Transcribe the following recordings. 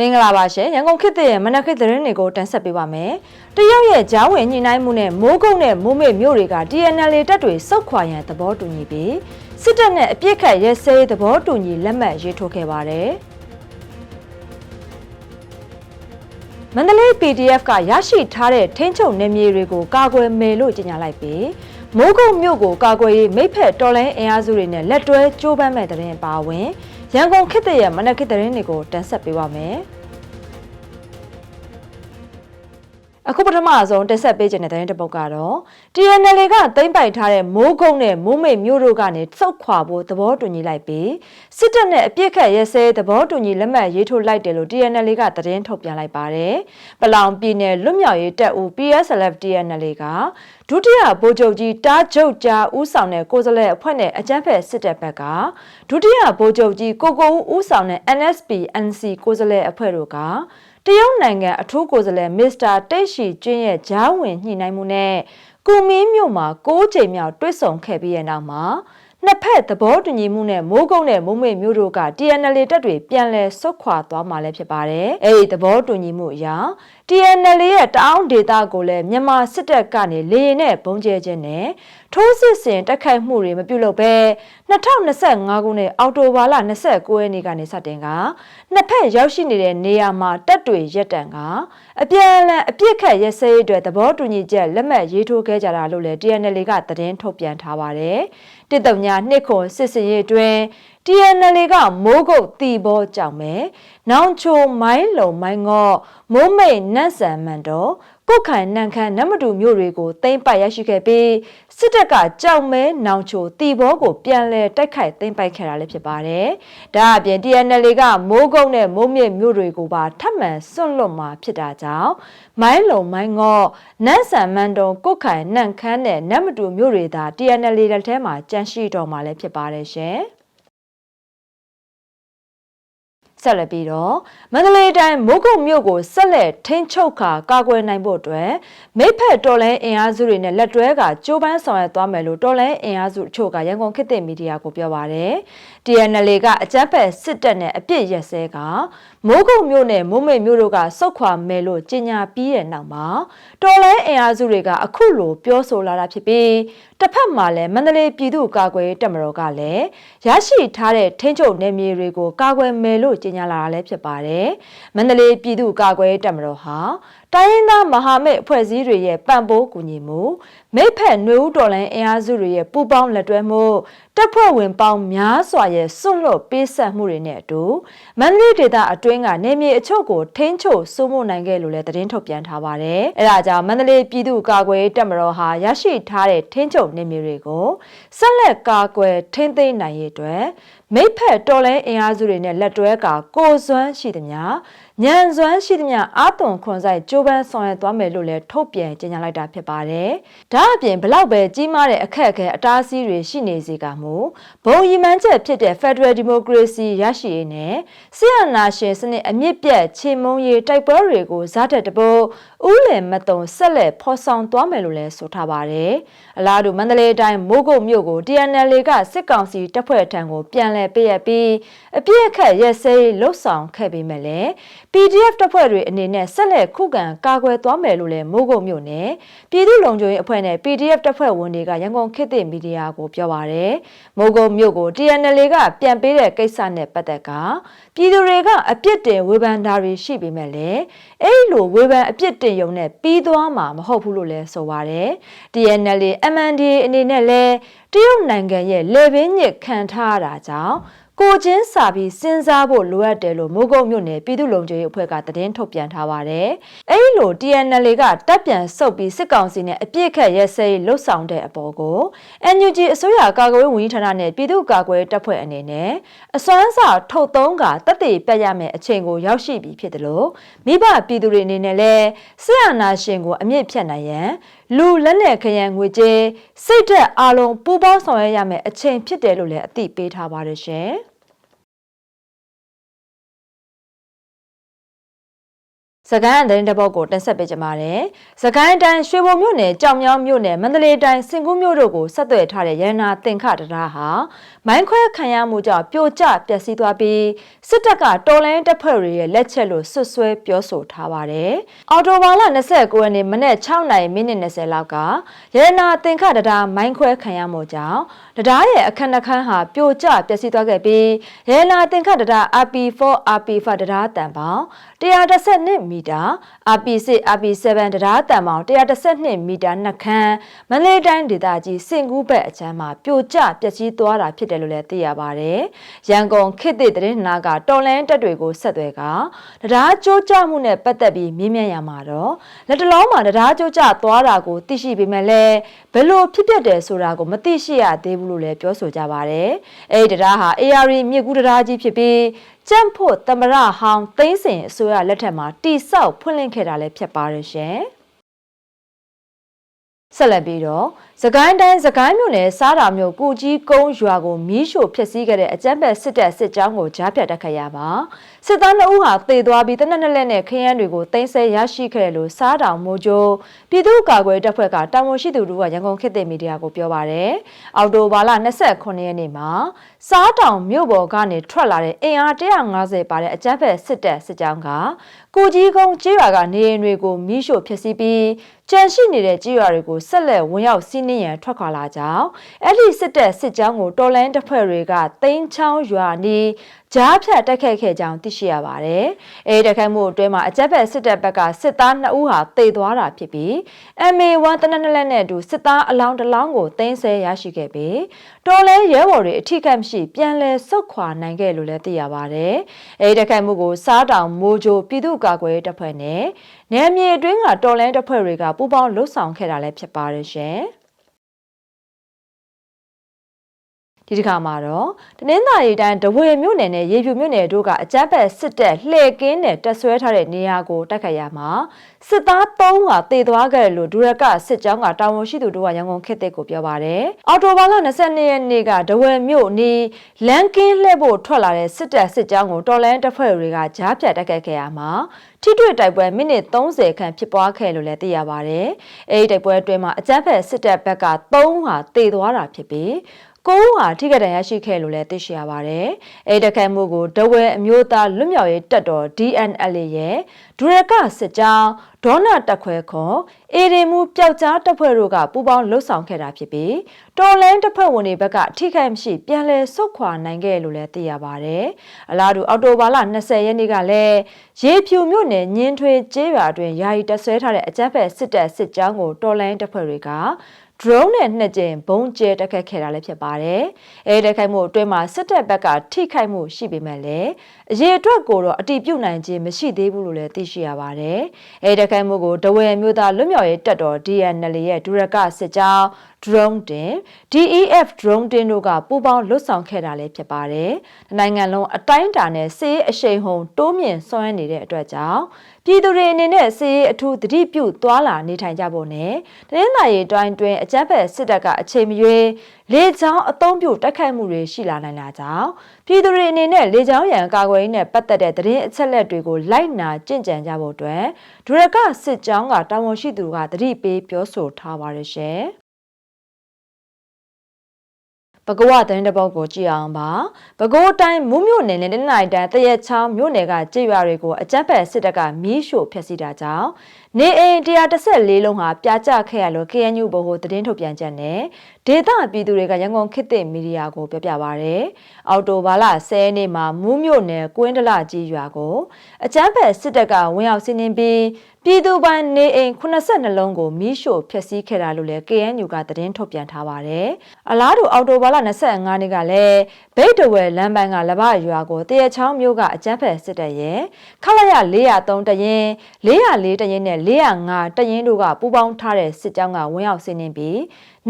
မင်္ဂလာပါရှင်ရန်ကုန်ခေတ်သစ်ရဲ့မနက်ခေတ်သတင်းတွေကိုတင်ဆက်ပေးပါမယ်။တရုတ်ရဲ့ဂျားဝင်ညှိနှိုင်းမှုနဲ့မိုးကုတ်နဲ့မိုးမေမြို့တွေက TNL တပ်တွေစုတ်ခွာရန်သဘောတူညီပြီးစစ်တပ်နဲ့အပြစ်ခတ်ရဲစဲသဘောတူညီလက်မှတ်ရေးထိုးခဲ့ပါတယ်။မန္တလေး PDF ကရရှိထားတဲ့ထင်းချုပ်နေမြေတွေကိုကာကွယ်မယ်လို့ကြေညာလိုက်ပြီးမိုးကုတ်မြို့ကိုကာကွယ်ရေးမိဖက်တော်လိုင်းအင်အားစုတွေနဲ့လက်တွဲကြိုးပမ်းမဲ့တဲ့ရင်ပါဝင် ရန်ကုန်ခေတ်သစ်ရဲ့မနက်ခေတ်သတင်းတွေကိုတင်ဆက်ပေးပါမယ်။ အခုပထမဆုံးတက်ဆက်ပေးခြင်းတဲ့တဲ့တစ်ပုတ်ကတော့ TNL ကသိမ်းပိုက်ထားတဲ့မိုးကုန်းနဲ့မိုးမိတ်မြို့တို့ကနေစုတ်ခွာဖို့သဘောတူညီလိုက်ပြီးစစ်တပ်နဲ့အပြစ်ခတ်ရဲစဲသဘောတူညီလက်မှတ်ရေးထိုးလိုက်တယ်လို့ TNL ကသတင်းထုတ်ပြန်လိုက်ပါတယ်။ပလောင်ပြည်နယ်လွတ်မြောက်ရေးတပ်ဦး PSLF TNL ကဒုတိယဗိုလ်ချုပ်ကြီးတားကျုပ်ကြားဦးဆောင်တဲ့ကိုယ်စားလှယ်အဖွဲ့နဲ့အကြမ်းဖက်စစ်တပ်ဘက်ကဒုတိယဗိုလ်ချုပ်ကြီးကိုကိုဦးဦးဆောင်တဲ့ NSP NC ကိုယ်စားလှယ်အဖွဲ့တို့က တရုတ်နိုင်ငံအထူးကိုယ်စားလှယ်မစ္စတာတိတ်ရှိကျင်းရဲ့ဂျားဝင်ညှိနှိုင်းမှုနဲ့ကုမင်းမြို့မှာ၉ချိန်မြောက်တွေ့ဆုံခဲ့ပြီးတဲ့နောက်မှာနှစ်ဖက်သဘောတူညီမှုနဲ့မိုးကုတ်နဲ့မိုးမိတ်မြို့တို့က TNL တပ်တွေပြန်လည်ဆုတ်ခွာသွားမှာလည်းဖြစ်ပါတယ်။အဲဒီသဘောတူညီမှုအရ TNL ရဲ့တအောင်းဒေတာကိုလည်းမြန်မာစစ်တပ်ကနေလေရင်နဲ့ဘုံကျဲခြင်းနဲ့ထိုးစစ်ဆင်တက်ခိုက်မှုတွေမပြုလုပ်ဘဲ2025ခုနှစ်အောက်တိုဘာလ29ရက်နေ့ကနေစတင်ကနှစ်ဖက်ရောက်ရှိနေတဲ့နေရာမှာတပ်တွေရက်တန်ကအပြန်အလှန်အပြစ်ခတ်ရစဲရေးအတွက်သဘောတူညီချက်လက်မှတ်ရေးထိုးခဲ့ကြတာလို့လည်း TNL ကသတင်းထုတ်ပြန်ထားပါတယ်။တစ်တုံညာနှစ်ခွန်စစ်စင်ရေးအတွင်း TNL ကမိုးကုတ်တီဘောကြောင့်ပဲနောင်ချိုမိုင်းလုံမိုင်းငေါ့မိုးမိတ်နတ်ဆန်မန်တော်ကုတ်ခိုင်နန်ခမ်းနမတူမြို့တွေကိုသိမ်းပိုက်ရရှိခဲ့ပြီးစစ်တပ်ကကြောက်မဲနောင်ချိုတီဘောကိုပြန်လည်တိုက်ခိုက်သိမ်းပိုက်ခဲ့တာလည်းဖြစ်ပါတယ်။ဒါအပြင် TNL ကမိုးကုတ်နဲ့မိုးမြင့်မြို့တွေကိုပါထပ်မံစွန့်လွတ်မှာဖြစ်တာကြောင့်မိုင်းလုံမိုင်းငေါ့နတ်ဆန်မန်တော်ကုတ်ခိုင်နန်ခမ်းနဲ့နမတူမြို့တွေသာ TNL လက်ထဲမှာကြန့်ရှိတော်မှာလည်းဖြစ်ပါတယ်ရှင်။ ဆက်လက်ပြီးတော့မန္တလေးတိုင်းမိုးကုတ်မြို့ကိုဆက်လက်ထိန်းချုပ်ခါကာကွယ်နိုင်ဖို့အတွက်မိဖက်တော်လန်အင်အားစုတွေနဲ့လက်တွဲကကြိုးပမ်းဆောင်ရွက်သွားမယ်လို့တော်လန်အင်အားစုအချို့ကရန်ကုန်ခေတ်သစ်မီဒီယာကိုပြောပါရယ် TNL ကအကြမ်းဖက်စစ်တပ်နဲ့အပြစ်ရက်စဲကမိုးကုတ်မြို့နဲ့မိုးမိတ်မြို့တို့ကစုတ်ခွာမယ်လို့ကြေညာပြီးတဲ့နောက်မှာတော်လန်အင်အားစုတွေကအခုလိုပြောဆိုလာတာဖြစ်ပြီးတစ်ဖက်မှာလည်းမန္တလေးပြည်သူ့ကာကွယ်တပ်မတော်ကလည်းရရှိထားတဲ့ထိန်းချုပ်နယ်မြေတွေကိုကာကွယ်မယ်လို့ကြေညာလာတာလည်းဖြစ်ပါတယ်။မန္တလေးပြည်သူ့ကာကွယ်တပ်မတော်ဟာ တိုင်းရင်းသားမဟာမိတ်အဖွဲ့အစည်းတွေရဲ့ပံ့ပိုးကူညီမှုမိဖက်နှွေဦးတော်လှန်အင်အားစုတွေရဲ့ပူးပေါင်းလက်တွဲမှုတပ်ဖွဲ့ဝင်ပေါင်းများစွာရဲ့စွန့်လွတ်ပေးဆက်မှုတွေနဲ့အတူမန္တလေးဒေသအတွင်းကနေမြေအချို့ကိုထိန်းချုပ်စိုးမိုးနိုင်ခဲ့လို့လည်းသတင်းထုတ်ပြန်ထားပါတယ်။အဲဒါကြောင့်မန္တလေးပြည်သူ့ကာကွယ်တပ်မတော်ဟာရရှိထားတဲ့ထိန်းချုပ်နေမြေတွေကိုဆက်လက်ကာကွယ်ထိန်းသိမ်းနိုင်ရေးအတွက်မိဖက်တော်လဲအင်အားစုတွေနဲ့လက်တွဲကာကိုစွမ်းရှိသမျှညံစွမ်းရှိသမျှအာသွန်ခွန်ဆိုင်ကြိုးပမ်းဆောင်ရွက်သွားမယ်လို့လည်းထုတ်ပြန်ကြေညာလိုက်တာဖြစ်ပါတယ်။ဒါအပြင်ဘလောက်ပဲကြီးမားတဲ့အခက်အခဲအတားအဆီးတွေရှိနေစေကမူဘုံရီမှန်းချက်ဖြစ်တဲ့ Federal Democracy ရရှိရေးနဲ့ဆီယနာရှင်စနစ်အမြင့်ပြတ်ချေမုံရေးတိုက်ပွဲတွေကိုဇာတ်တက်တပိုးဥလင်မတုံဆက်လက်ဖော်ဆောင်သွားမယ်လို့လည်းဆိုထားပါတယ်။အလားတူမန္တလေးတိုင်းမိုးကုတ်မြို့ကို TNL ကစစ်ကောင်စီတပ်ဖွဲ့ထံကိုပြန်လည်ပေးရပြီးအပြည့်အခက်ရက်စဲလှုပ်ဆောင်ခဲ့ပေမဲ့လည်း PDF တပ်ဖွဲ့တွေအနေနဲ့ဆက်လက်ခုခံကာကွယ်သွားမယ်လို့လည်းမိုးကုတ်မြို့နယ်ပြည်သူ့လုံခြုံရေးအဖွဲ့နဲ့ PDF တပ်ဖွဲ့ဝင်တွေကရန်ကုန်ခေတ်သစ်မီဒီယာကိုပြောပါရယ်မိုးကုတ်မြို့ကို TNL ကပြန်ပေးတဲ့ကိစ္စနဲ့ပတ်သက်ကပြည်သူတွေကအပြစ်တင်ဝေဖန်တာတွေရှိပေမဲ့လည်းအဲ့လိုဝေဖန်အပြစ်တင်ရုံနဲ့ပြီးသွားမှာမဟုတ်ဘူးလို့လည်းဆိုပါရယ် TNL MNDA အနေနဲ့လည်း တရုတ်နိုင်ငံရဲ့လေပင်းညစ်ခံထားရတာကြောင့်ကိုချင်းစာပြီးစဉ်းစားဖို့လိုအပ်တယ်လို့မိုးကုတ်မြို့နယ်ပြည်သူ့လုံခြုံရေးအဖွဲ့ကသတင်းထုတ်ပြန်ထားပါတယ်။အဲဒီလို TNL ကတပ်ပြန်ဆုတ်ပြီးစစ်ကောင်စီနဲ့အပြစ်ခတ်ရဲစဲလှုပ်ဆောင်တဲ့အပေါ်ကို NUG အစိုးရကာကွယ်ရေးဝန်ကြီးဌာနနဲ့ပြည်သူ့ကာကွယ်တပ်ဖွဲ့အနေနဲ့အစွမ်းစာထုတ်သုံးကတပ်တည်ပြတ်ရမယ့်အချိန်ကိုရောက်ရှိပြီဖြစ်တယ်လို့မိဘပြည်သူတွေအနေနဲ့လည်းစစ်အာဏာရှင်ကိုအမြင့်ဖြတ်နိုင်ရန် လူလက်နက်ခရံငွေကြေးစိတ်သက်အလုံးပူးပေါင်းဆောင်ရွက်ရမယ့်အချိန်ဖြစ်တယ်လို့လည်းအသိပေးထားပါတယ်ရှင်။ စကိုင်းသတင်းတပုတ်ကိုတင်ဆက်ပေးကြပါမယ်။စကိုင်းတိုင်းရွှေဘုံမြို့နယ်ကြောင်မြောင်းမြို့နယ်မန္တလေးတိုင်းစင်ကူးမြို့တို့ကိုဆက်သွယ်ထားတဲ့ရတနာတင်ခတရားဟာမိုင်းခွဲခံရမှုကြောင့်ပြိုကျပျက်စီးသွားပြီးစစ်တပ်ကတော်လိုင်းတပ်ဖွဲ့တွေရဲ့လက်ချက်လို့ဆွဆွဲပြောဆိုထားပါတယ်။အော်တိုဘာလ29ရက်နေ့မနေ့6နာရီမိနစ်20လောက်ကရတနာတင်ခတရားမိုင်းခွဲခံရမှုကြောင့်တရားရဲ့အခမ်းအခမ်းဟာပြိုကျပျက်စီးသွားခဲ့ပြီးရတနာတင်ခတရား RP4 RP5 တရားတန်ပေါင်း112မီတာ RP6 RP7 တရားတန်ပေါင်း112မီတာနှစ်ခမ်းမန္တလေးတိုင်းဒေသကြီးစင်ကူးဘက်အချမ်းမှာပြိုကျပျက်စီးသွားတာဖြစ်တယ်လို့လည်းသိရပါတယ်။ရန်ကုန်ခေတ်သစ်သတင်းနာကတော်လန်တက်တွေကိုဆက်သွယ်ကတရားကြိုးကြမှုနဲ့ပတ်သက်ပြီးမြင်းမြန်းရမှာတော့လက်တလုံးမှာတရားကြိုးကြသွားတာကိုသိရှိပေမဲ့လည်းဘယ်လိုဖြစ်ပျက်တယ်ဆိုတာကိုမသိရှိရသေးဘူးလို့လည်းပြောဆိုကြပါတယ်။အဲဒီတရားဟာ AR မြစ်ကူးတရားကြီးဖြစ်ပြီး ကျန့်ဖို့တမရဟောင်းသိန်းစင်အစိုးရလက်ထက်မှာတိဆောက်ဖွင့်လှစ်ခဲ့တာလည်းဖြစ်ပါတယ်ရှင်။ဆက်လက်ပြီးတော့စကိုင်းတိုင်းစကိုင်းမြို့နယ်စားတာမြို့ကုကြီးကုန်းရွာကိုမီးရှို့ဖျက်ဆီးခဲ့တဲ့အကြမ်းဖက်စစ်တပ်စစ်ကြောင်းကိုကြားဖြတ်တက်ခတ်ရပါစစ်သား2ဦးဟာတေသွားပြီးတနက်နှစ်လက်နဲ့ခရမ်းတွေကိုတင်ဆက်ရရှိခဲ့တယ်လို့စားတောင်မိုးကျိုးပြည်သူ့ကာကွယ်တပ်ဖွဲ့ကတာဝန်ရှိသူတို့ကရန်ကုန်ခေတ်သစ်မီဒီယာကိုပြောပါရယ်အော်တိုဘာလ29ရက်နေ့မှာစားတောင်မြို့ပေါ်ကနေထွက်လာတဲ့အင်အား150ပါတဲ့အကြမ်းဖက်စစ်တပ်စစ်ကြောင်းကကိုကြီးကုန်းကျေးရွာကနေအိမ်တွေကိုမီးရှို့ဖျက်ဆီးပြီးကြန့်ရှိနေတဲ့ကြေးရွာတွေကိုဆက်လက်ဝင်ရောက်စီးနင်းရန်ထွက်ခွာလာကြောင်းအဲ့ဒီစစ်တပ်စစ်ကြောင်းကိုတော်လန်တပ်ဖွဲ့တွေကတိန်းချောင်းရွာနီးကြားဖြတ်တက်ခဲ့ခဲ့ကြောင်းသိရှိရပါတယ်။အဲဒီတက်ခိုက်မှုအတွင်းမှာအကြက်ဖက်စစ်တပ်ဘက်ကစစ်သား2ဦးဟာတေသွားတာဖြစ်ပြီး MA1 တနက်နလက်နဲ့အတူစစ်သားအလောင်းတစ်လောင်းကိုတင်းဆဲရရှိခဲ့ပြီးတော်လဲရဲဘော်တွေအထိကမရှိပြန်လည်ဆုတ်ခွာနိုင်ခဲ့လို့လည်းသိရပါတယ်။အဲဒီတက်ခိုက်မှုကိုစားတောင်မိုးကြိုပြည်သူ့ကာကွယ်တပ်ဖွဲ့နဲ့နယ်မြေအတွင်းကတော်လဲတပ်ဖွဲ့တွေကပူးပေါင်းလှုပ်ဆောင်ခဲ့တာလည်းဖြစ်ပါတယ်ရှင်။ ဒီတစ်ခါမှာတော့တနင်္သာရီတိုင်းဒဝေမြို့နယ်နဲ့ရေဖြူမြို့နယ်တို့ကအကြမ်းဖက်စစ်တပ်လှည့်ကင်းနဲ့တက်ဆွဲထားတဲ့နေရာကိုတိုက်ခတ်ရမှာစစ်သား၃ဦးဟာတေသွားခဲ့တယ်လို့ဒူရကစစ်ကြောင်းကတာဝန်ရှိသူတို့ကရန်ကုန်ခေတ်သစ်ကိုပြောပါတယ်။အော်တိုဘာလ22ရက်နေ့ကဒဝေမြို့နီးလန်ကင်းလှည့်ဖို့ထွက်လာတဲ့စစ်တပ်စစ်ကြောင်းကိုတော်လန်တပ်ဖွဲ့တွေကကြားဖြတ်တိုက်ခတ်ခဲ့ရမှာထိတွေ့တိုက်ပွဲမိနစ်30ခန့်ဖြစ်ပွားခဲ့လို့လည်းသိရပါတယ်။အဲဒီတိုက်ပွဲအတွင်းမှာအကြမ်းဖက်စစ်တပ်ဘက်က3ဦးဟာတေသွားတာဖြစ်ပြီး ကိုဦးဟာထိခိုက်ဒဏ်ရာရှိခဲ့လို့လည်းသိရှိရပါတယ်။အဲတခိုင်မှုကိုဒဝဲအမျိုးသားလွတ်မြောက်ရေးတပ်တော် DNL ရဲ့ဒူရကစစ်ကြောင်းဒေါနာတက်ခွဲခွန်အေရီမူပျောက်ကြားတပ်ဖွဲ့တို့ကပူးပေါင်းလှုပ်ဆောင်ခဲ့တာဖြစ်ပြီးတော်လန်တပ်ဖွဲ့ဝင်တွေဘက်ကထိခိုက်မရှိပြန်လည်ဆုတ်ခွာနိုင်ခဲ့လို့လည်းသိရပါတယ်။အလားတူအော်တိုဘာလ20ရက်နေ့ကလည်းရေဖြူမြို့နယ်ညင်းထွေးကျေးရွာတွင်ယာယီတပ်ဆွဲထားတဲ့အကြမ်းဖက်စစ်တပ်စစ်ကြောင်းကိုတော်လန်တပ်ဖွဲ့တွေက drone နဲ့နှစ်ကြိမ်ဘုံကျဲတက်ခတ်ခဲ့တာလည်းဖြစ်ပါတယ်။အဲတက်ခိုက်မှုအတွင်းမှာစစ်တပ်ဘက်ကထိခိုက်မှုရှိပေမဲ့လည်းအရေးအတွက်ကိုတော့အတိပြုတ်နိုင်ခြင်းမရှိသေးဘူးလို့လည်းသိရှိရပါတယ်။အဲတက်ခိုက်မှုကိုဒဝဲမျိုးသားလွတ်မြောက်ရေးတပ်တော် DNL ရဲ့ဒူရကစစ်ကြောင်း drone တင် DEF drone တင်တို့ကပူးပေါင်းလွတ်ဆောင်ခဲ့တာလည်းဖြစ်ပါတယ်။နိုင်ငံလုံးအတိုင်းအတာနဲ့စေးအရှိန်ဟုန်တိုးမြင့်ဆွမ်းနေတဲ့အတွက်ကြောင့်ပြည်သူတွေအနေနဲ့စေးအထူးတတိပြုသွားလာနေထိုင်ကြဖို့နဲ့တနင်္လာရီတိုင်းတွင်အကြမ်းဖက်စစ်တပ်ကအချိန်မရွေး လေကြောင်းအုံပြုတိုက်ခိုက်မှုတွေရှိလာနိုင်တာကြောင့်ပြည်သူတွေအနေနဲ့လေကြောင်းရန်ကာကွယ်ရေးနဲ့ပတ်သက်တဲ့သတင်းအချက်အလက်တွေကိုလိုက်နာကျင့်ကြံကြဖို့အတွက်ဒရကစစ်ကြောင်းကတာဝန်ရှိသူကတတိပေးပြောဆိုထားပါတယ်ရှင်။ပကောဝသတင်းတပုတ်ကိုကြည့်အောင်ပါပကောတိုင်းမူးမြို့နယ်နဲ့တနင်္လာရီတိုင်းတရက်ချောင်းမြို့နယ်ကကြေးရွာတွေကိုအကြမ်းဖက်စစ်တပ်ကမီးရှို့ဖျက်ဆီးတာကြောင့် နေအိမ်114လုံးဟာပြာကျခဲ့ရလို့ KNU ဘဟုသတင်းထုတ်ပြန်ချက်နဲ့ဒေသပြည်သူတွေကရန်ကုန်ခေတ်သစ်မီဒီယာကိုပြောပြပါရယ်အော်တိုဘာလ10ရက်နေ့မှာမူးမြို့နယ်ကွင်းတလကြီးရွာကိုအကြမ်းဖက်စစ်တပ်ကဝင်ရောက်စီးနင်းပြီးပြည်သူပိုင်နေအိမ်82လုံးကိုမီးရှို့ဖျက်ဆီးခဲ့တာလို့လည်း KNU ကသတင်းထုတ်ပြန်ထားပါတယ်။အလားတူအော်တိုဘာလ25နေ့ကလည်းဘိတ်တဝယ်လမ်းပိုင်းကလဘရွာကိုတရချောင်းမြို့ကအကြမ်းဖက်စစ်တပ်ရဲ့ခလာရ403တရင်404တရင်နဲ့405တရင်တို့ကပူးပေါင်းထားတဲ့စစ်ကြောင်းကဝင်ရောက်စီးနင်းပြီး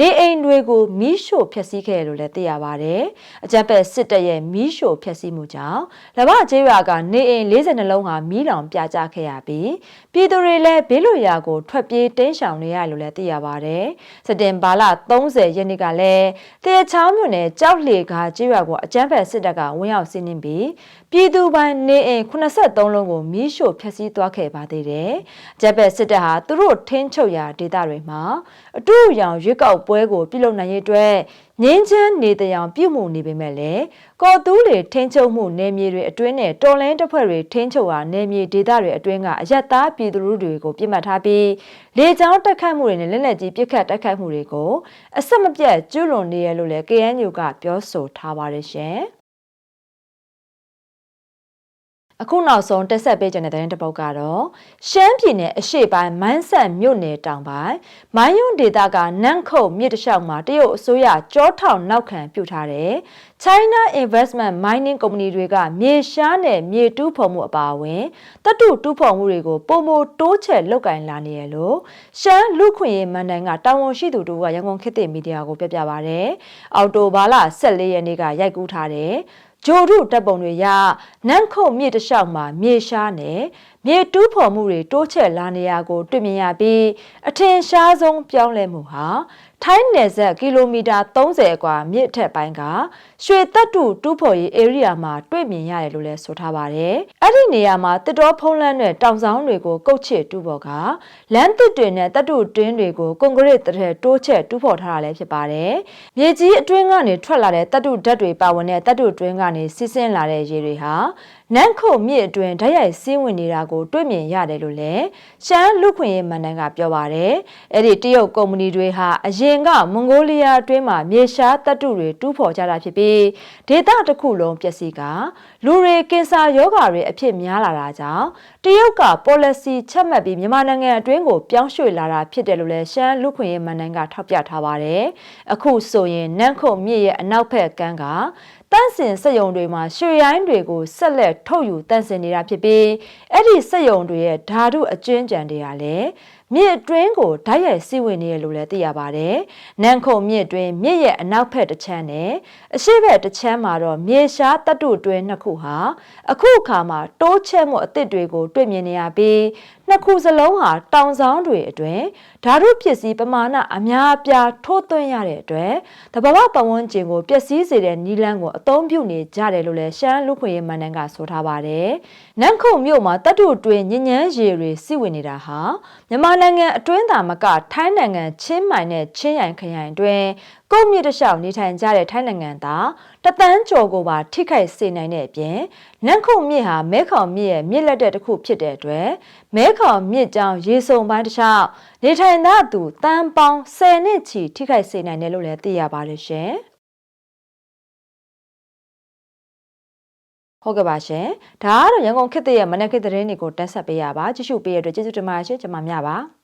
နေအိမ်တွေကိုမီးရှို့ဖျက်ဆီးခဲ့တယ်လို့လည်းသိရပါတယ်။အကြမ်းဖက်စစ်တပ်ရဲ့မီးရှို့ဖျက်ဆီးမှုကြောင့်လဘကျေးရွာကနေအိမ်40လုံးဟာမီးလောင်ပြာကျခဲ့ရပြီးပြည်သူတွေလည်းဘေးလွတ်ရာကိုထွက်ပြေးတိမ်းရှောင်နေရလို့လည်းသိရပါတယ်။စက်တင်ဘာလ30ရက်နေ့ကလည်းတရချောင်းမြို့နယ်ကြောက်လေကားကျေးရွာကိုအကြမ်းဖက်စစ်တပ်ကဝင်ရောက်စီးနင်းပြီးပြည်သူပိုင်နေအိမ်83လုံးကိုမီးရှို့ဖျက်ဆီးသွားခဲ့ပါသေးတယ်။ဂျက်ဘက်စစ်တပ်ဟာသူတို့ထင်းချုပ်ရာဒေသတွေမှာအတူရောင်ရွက်ကောက်ပွဲကိုပြုလုပ်နိုင်ရေးအတွက်ငင်းချမ်းနေတောင်ပြုမှုနေပေမဲ့လည်းကော်တူးတွေထင်းချုပ်မှုနယ်မြေတွေအတွင်းနဲ့တော်လင်းတပ်ဖွဲ့တွေထင်းချုပ်ရာနယ်မြေဒေသတွေအတွင်းကအရက်သားပြည်သူလူထုတွေကိုပြစ်မှတ်ထားပြီးလေကြောင်းတက်ခတ်မှုတွေနဲ့လက်နက်ကြီးပစ်ခတ်တက်ခတ်မှုတွေကိုအဆက်မပြတ်ကျူးလွန်နေရလို့လည်း KNU ကပြောဆိုထားပါတယ်ရှင်။ အခုနောက်ဆုံးတက်ဆက်ပေးကြတဲ့တဲ့တပုတ်ကတော့ရှမ်းပြည်နယ်အရှေ့ပိုင်းမိုင်းဆက်မြို့နယ်တောင်ပိုင်းမိုင်းယွန်းဒေသကနန့်ခုတ်မြစ်တစ်လျှောက်မှာတရုတ်အစိုးရကြောထောင်နောက်ခံပြုထားတဲ့ China Investment Mining Company တွေကမြေရှားနဲ့မြေတူးဖော်မှုအပါအဝင်တတုတူးဖော်မှုတွေကိုပုံမတိုးချဲ့လုပ်ကင်လာနေရလို့ရှမ်းလူခွင့်ရေးမန်တိုင်ကတာဝန်ရှိသူတို့ကရန်ကုန်ခေတ်သစ်မီဒီယာကိုပြပြပါဗျ။အော်တိုဘာလ14ရက်နေ့ကရိုက်ကူးထားတဲ့ ဂျိုရုတပ်ပုံတွေရနန့်ခုတ်မြေတလျှောက်မှာမြေရှားနဲ့မြေတူးဖော်မှုတွေတိုးချဲ့လာနေရကို တွေ့မြင်ရပြီးအထင်ရှားဆုံးပြောင်းလဲမှုဟာ ထိုင်းနယ်စပ်ကီလိုမီတာ30အကွာမြစ်ထက်ပိုင်းကရွှေတပ်တုတူးဖော်ရေး area မှာတွေ့မြင်ရတယ်လို့လည်းဆိုထားပါတယ်။အဲ့ဒီနေရာမှာတစ်တော်ဖုံးလန်းတဲ့တောင်ဆောင်တွေကိုကုတ်ချစ်တူးဖော်ကလမ်းတစ်တွေနဲ့တပ်တုတွင်းတွေကိုကွန်ကရစ်တစ်ထည်တိုးချက်တူးဖော်ထားတာလည်းဖြစ်ပါတယ်။မြေကြီးအတွင်းကနေထွက်လာတဲ့တပ်တုဓာတ်တွေပါဝင်တဲ့တပ်တုတွင်းကနေစီးဆင်းလာတဲ့ရေတွေဟာ နန်းခုတ်မြစ်အတွင်းဓာတ်ရိုက်စီးဝင်နေတာကိုတွေ့မြင်ရတယ်လို့လည်းရှမ်းလူခွင့်ရေးမန်တန်းကပြောပါတယ်။အဲ့ဒီတရုတ်ကုမ္ပဏီတွေဟာအရင်ကမွန်ဂိုလီးယားအတွင်းမှာမြေရှားတပ်တုတွေတူးဖော်ကြတာဖြစ်ပြီးဒေသတစ်ခုလုံးပျက်စီးကလူတွေကင်ဆာရောဂါတွေအဖြစ်များလာတာကြောင့်တရုတ်က policy ချက်မှတ်ပြီးမြန်မာနိုင်ငံအတွင်းကိုပြောင်းရွှေ့လာတာဖြစ်တယ်လို့လည်းရှမ်းလူခွင့်ရေးမန်တန်းကထောက်ပြထားပါတယ်။အခုဆိုရင်နန်းခုတ်မြစ်ရဲ့အနောက်ဘက်ကမ်းက တန့်စင်စက်ယုံတွေမှာရွှေရိုင်းတွေကိုဆက်လက်ထုတ်ယူတန့်စင်နေတာဖြစ်ပြီးအဲ့ဒီစက်ယုံတွေရဲ့ဓာတုအကျဉ်းကြံတွေကလည်းမြစ်အတွင်းကိုဓာတ်ရိုက်စီးဝင်နေရလို့လည်းသိရပါတယ်။နန်ခုံမြစ်အတွင်းမြစ်ရဲ့အနောက်ဘက်တစ်ချမ်းနဲ့အရှေ့ဘက်တစ်ချမ်းမှာတော့မြေရှားတပ်တုတွင်းနှစ်ခုဟာအခုအခါမှာတိုးချဲ့မှုအသစ်တွေကိုတွေ့မြင်နေရပြီး နှစ်ခုစလုံးဟာတောင်ဆောင်တွေအတွင်းဓာတုပစ္စည်းပမာဏအများအပြားထိုးသွင်းရတဲ့အတွက်တဘာဝပတ်ဝန်းကျင်ကိုပျက်စီးစေတဲ့နီလန်းကိုအသုံးပြုနေကြတယ်လို့လည်းရှမ်းလူခွေရေးမန်နန်ကဆိုထားပါတယ်။နန်းခုံမြို့မှာတတ်တုတွင်ညဉ့်ညမ်းရေတွေစီဝင်နေတာဟာမြန်မာနိုင်ငံအတွင်းသာမကထိုင်းနိုင်ငံချင်းမိုင်နဲ့ချင်းရိုင်ခရိုင်တွင်ကုန်းမြစ်တစ်လျှောက်နေထိုင်ကြတဲ့ထိုင်းနိုင်ငံသား တသန်းကျော်ကိုပါထိခိုက်စေနိုင်တဲ့အပြင်နန်းခုံမြစ်ဟာမဲခေါင်မြစ်ရဲ့မြစ်လက်တဲ့တစ်ခုဖြစ်တဲ့အတွက်မဲခေါင်မြစ်ကြောင်းရေစုံပိုင်းတစ်လျှောက်နေထိုင်သားသူတန်းပေါင်း10နှစ်ချီထိခိုက်စေနိုင်တယ်လို့လည်းသိရပါတယ်ရှင်ဟုတ်ကဲ့ပါရှင်ဒါကတော့ရန်ကုန်ခေတ်သစ်ရဲ့မနက်ခေတ်သတင်းတွေကိုတက်ဆက်ပေးရပါကြည့်ရှုပေးရတဲ့ကျေးဇူးတင်ပါတယ်ရှင်ကျွန်မမြပါ